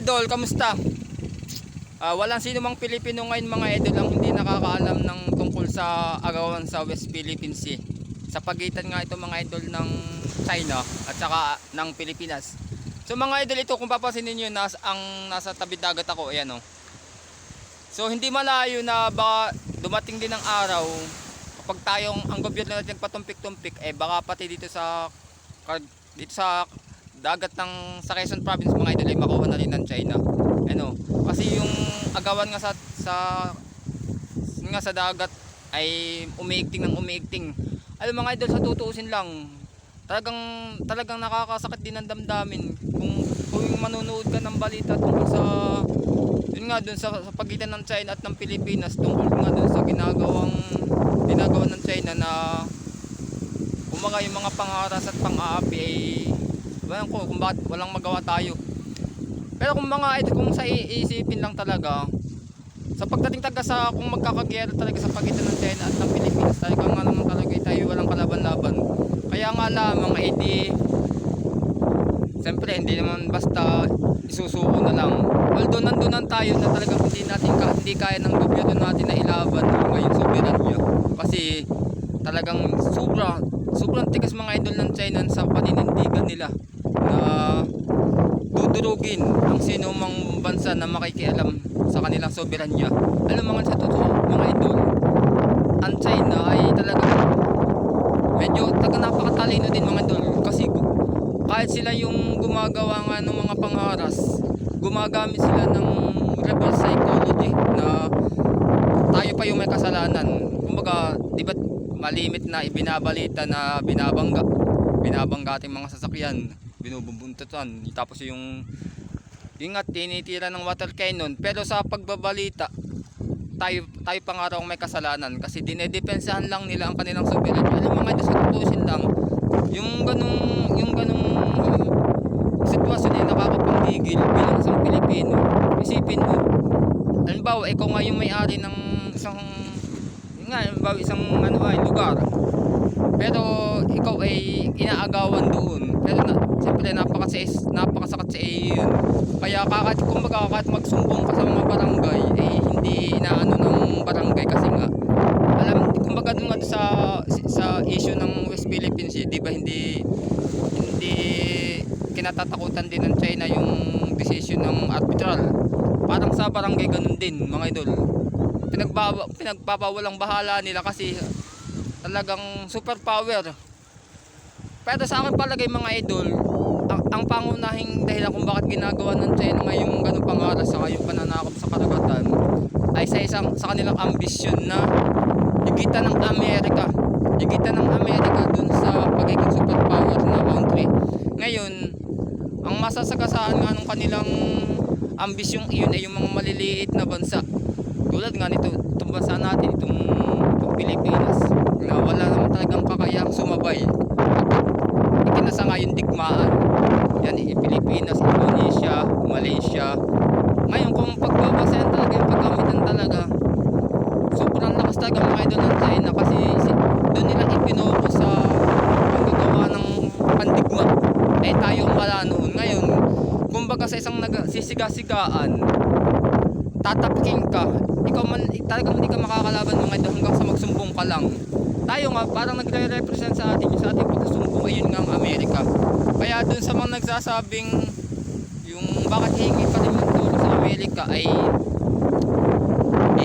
idol, kamusta? Ah, walang sino mang Pilipino ngayon mga idol ang hindi nakakaalam ng tungkol sa agawan sa West Philippine Sea. Sa pagitan nga ito mga idol ng China at saka ng Pilipinas. So mga idol ito kung papansinin niyo nas ang nasa tabi dagat ako, ayan oh. So hindi malayo na baka dumating din ang araw kapag tayong ang gobyerno natin nagpatumpik-tumpik eh baka pati dito sa dito sa dagat ng sa Quezon province mga idol ay makuha na rin ng China. Ano? Kasi yung agawan nga sa sa nga sa dagat ay umiigting ng umiigting. Alam mga idol sa tutuusin lang talagang talagang nakakasakit din ang damdamin kung kung manonood ka ng balita tungkol sa yun nga dun sa, sa pagitan ng China at ng Pilipinas tungkol nga dun sa ginagawang ginagawa ng China na kumaga yung mga pangaras at pang-aapi ay Bayan ko kung bakit walang magawa tayo. Pero kung mga ito kung sa iisipin lang talaga sa pagdating taga sa kung magkakagyera talaga sa pagitan ng China at ng Pilipinas talaga nga naman talaga tayo walang kalaban-laban. Kaya nga lamang eh di Siyempre hindi naman basta isusuko na lang. Although nandunan tayo na talagang hindi natin ka, hindi kaya ng gobyerno natin na ilaban ang ngayon soberanya. Kasi talagang sobra sobrang tigas mga idol ng China sa paninindigan nila na dudurugin ang sino mang bansa na makikialam sa kanilang soberanya. Alam mga sa totoo mga idol, ang China ay talaga medyo taga napakatalino din mga idol kasi kahit sila yung gumagawa nga ng mga pangaras, gumagamit sila ng reverse psychology na tayo pa yung may kasalanan. Kumbaga, di ba malimit na ibinabalita na binabangga, binabangga ating mga sasakyan, binububuntutan, tapos yung nga tinitira ng water cannon, pero sa pagbabalita, tayo tayo pa nga raw ang may kasalanan kasi dinedepensahan lang nila ang kanilang sovereignty. Alam mo nga sa tutusin lang, yung ganung yung ganung sitwasyon ay nakakapangtigil bilang isang Pilipino. Isipin mo, halimbawa ikaw nga yung may-ari ng isang nga, halimbawa isang ano ay lugar. Pero ikaw ay inaagawan doon. Pero na, siyempre napakasakit napakasakit sa iyo yun. Kaya kahit kumbaga kahit magsumbong ka sa mga barangay eh hindi inaano ng barangay kasi nga alam kumbaga doon nga sa sa issue ng West Philippines Sea, 'di ba hindi hindi kinatatakutan din ng China yung decision ng arbitral. Parang sa barangay ganun din, mga idol. Pinagbaba, pinagpapawalang bahala nila kasi talagang superpower. Pero sa akin palagay mga idol, ang, ang pangunahing dahilan kung bakit ginagawa ng China ngayong ganung pangaras sa yung pananakop sa karagatan ay sa isang sa kanilang ambisyon na higitan ng Amerika higitan ng Amerika dun sa pagiging superpower na country. Ngayon ang masasagasaan nga ng kanilang ambisyong iyon ay yung mga maliliit na bansa. Tulad nga nito itong bansa natin itong, Pilipinas kakayang sumabay. Ikinasa nga yung digmaan. Yan eh, Pilipinas, Indonesia, Malaysia. Ngayon kung pagbabasayan talaga yung paggamitan talaga sobrang lakas talaga mga idol ng China kasi si, doon nila ipinoko sa paggagawa ng pandigma. Eh tayo wala noon. Ngayon kumbaga sa isang sisiga-sigaan ka. Ikaw man talagang hindi ka makakalaban mga idol hanggang sa magsumbong ka lang tayo nga parang nagre-represent sa atin sa ating pagsusumbong ayun nga ang Amerika. Kaya dun sa mga nagsasabing yung bakit hingi pa rin yung tulong sa Amerika ay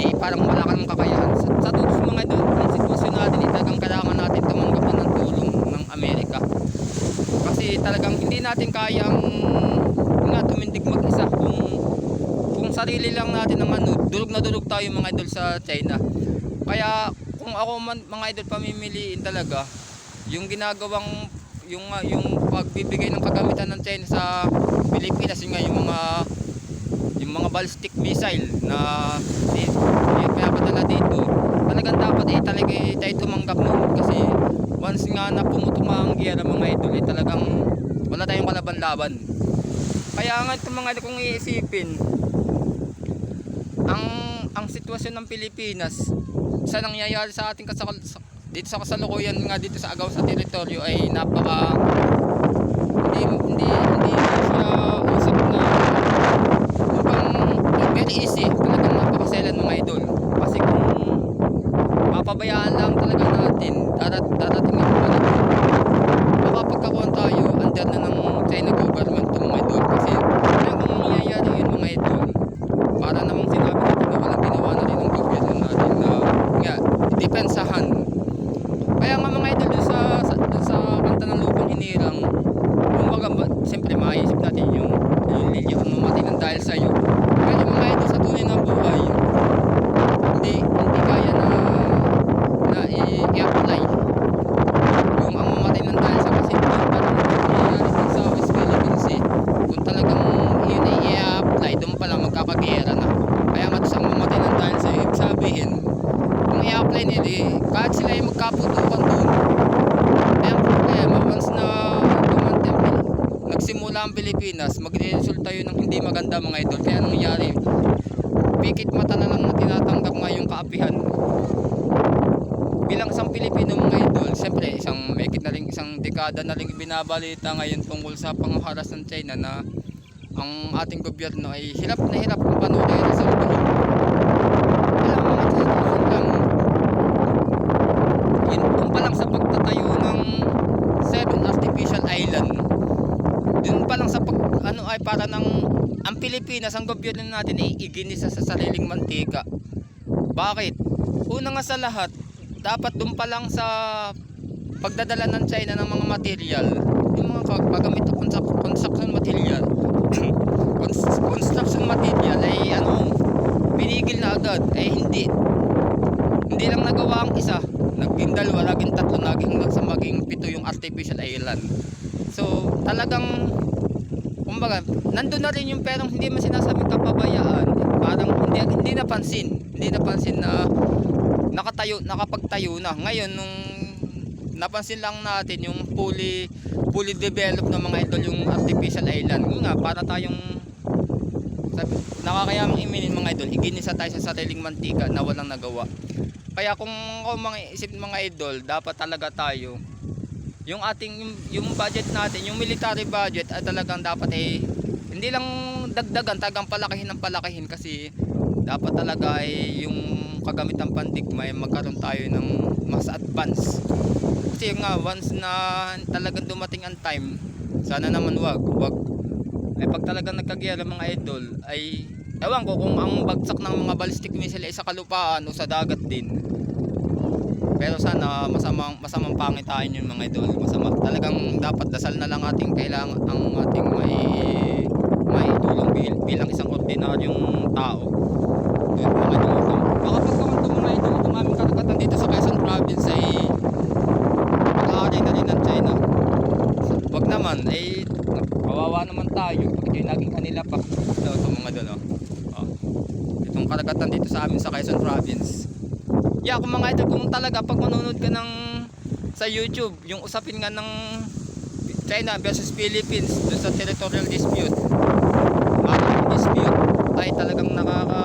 eh parang wala ka ng kakayahan. Sa, sa totoo mga idol ang sitwasyon natin eh, talagang kailangan natin tumanggapan ng tulong ng Amerika. Kasi talagang hindi natin kayang nga tumindig mag-isa kung kung sarili lang natin ang ano dulog na dulog tayo mga idol sa China. Kaya kung ako man mga idol pamimiliin talaga yung ginagawang yung nga, yung pagbibigay ng kagamitan ng China sa Pilipinas yun nga yung mga yung mga ballistic missile na di pinapadala dito talagang dapat eh talaga eh, tayo tumanggap nun. Kasi once nga na pumutok nga ang giyera mga idol eh talagang wala tayong kalaban-laban. Kaya nga itong mga idol kung iisipin ang ang sitwasyon ng Pilipinas sa nangyayari sa ating kasakal dito sa kasalukuyan nga dito sa Agaw sa teritoryo ay napaka hindi hindi hindi siya usap na mukhang very easy. Talagang napakaselan mga idol. Kasi kung papabayaan lang talaga natin darat, darating ang mga makapagkakuhan tayo under na ng China government to mga idol. Kasi ano kung nangyayari yun mga idol para namang Pilipinas, magre-resulta yun ng hindi maganda mga idol. Kaya anong nangyari? Pikit mata na lang na tinatanggap nga yung kaapihan. Bilang isang Pilipino mga idol, siyempre isang mekit na rin, isang dekada na rin binabalita ngayon tungkol sa pangharas ng China na ang ating gobyerno ay hirap na hirap kung paano tayo sa buhay. Alam mga idol, yun lang, yun doon pa lang sa pagtatayo ng seven artificial island dun pa lang sa pag ano ay para ng ang Pilipinas ang gobyerno natin ay iginisa sa sariling mantika. Bakit? Una nga sa lahat dapat dun pa lang sa pagdadala ng China ng mga material yung mga paggamit ng constru- construction material. Cons- construction material ay ano pinigil na agad. Eh hindi. Hindi lang nagawa ang isa. Naging dalawa naging tatlo naging sa maging pito yung artificial island. So talagang kumbaga nandun na rin yung perang hindi man sinasabing kapabayaan. Parang hindi, hindi napansin. Hindi napansin na nakatayo nakapagtayo na. Ngayon nung napansin lang natin yung fully fully developed ng mga idol yung artificial island. Yun nga para tayong sabi, nakakayamang iminin mga idol iginisa tayo sa sariling mantika na walang nagawa. Kaya kung ako mga isip mga idol dapat talaga tayo yung ating yung, yung budget natin yung military budget ay talagang dapat eh hindi lang dagdagan talagang palakihin ng palakihin kasi dapat talaga ay yung kagamitan pandigma ay magkaroon tayo ng mas advance. Kasi nga once na talagang dumating ang time sana naman wag wag. Ay pag talagang nagkagera mga idol ay ewan ko kung ang bagsak ng mga ballistic missile ay sa kalupaan o sa dagat din pero sana masamang masamang pangitain yung mga idol. Masama talagang dapat dasal na lang ating kailangan ang ating may may tulong bil, bilang isang ordinaryong tao. Yun mga idol. Baka ito mga idol itong aming karagatan dito sa Quezon Province ay pag-aari na rin ng China wag naman ay kawawa naman tayo ito yung naging kanila pa ito, ito mga idol oh. Oh. itong karagatan dito sa amin sa Quezon Province Yeah, kung mga idol, kung talaga pag manonood ka ng sa YouTube, yung usapin nga ng China versus Philippines dun sa territorial dispute, maritime dispute, ay talagang nakaka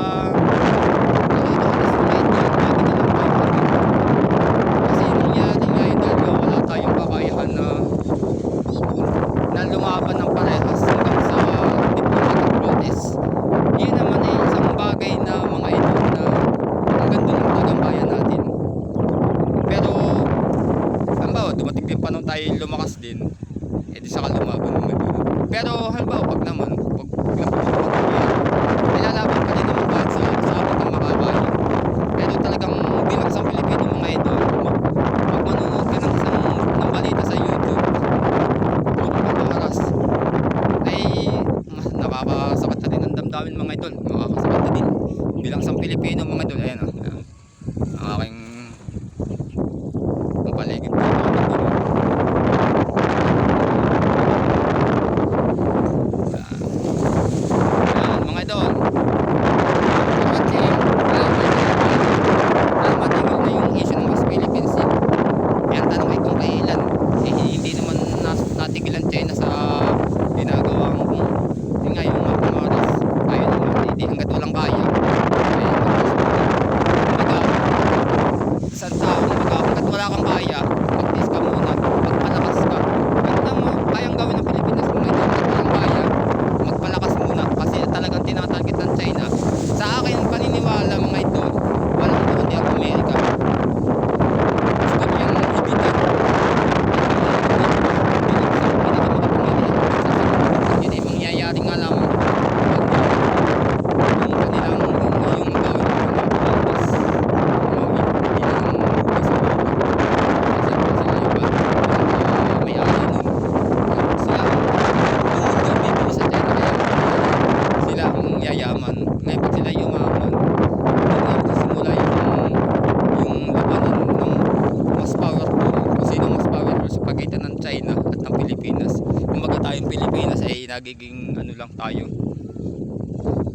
nagiging ano lang tayo.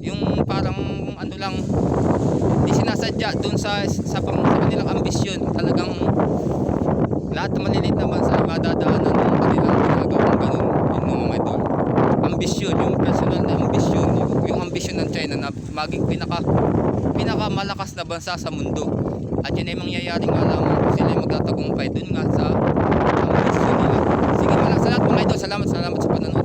Yung parang ano lang hindi sinasadya dun sa sa, pang, sa kanilang ambisyon. Talagang lahat ng maliliit na bansa madadaanan ng kanilang ginagawang ganun yun mga idol. Ambisyon yung personal na ambisyon yung, yung ambisyon ng China na maging pinaka pinakamalakas na bansa sa mundo. At yun ay mangyayaring malaman kung sila ay magtatagumpay dun nga sa ambisyon nila. Sige mga salamat mga idol. Salamat salamat sa panonood.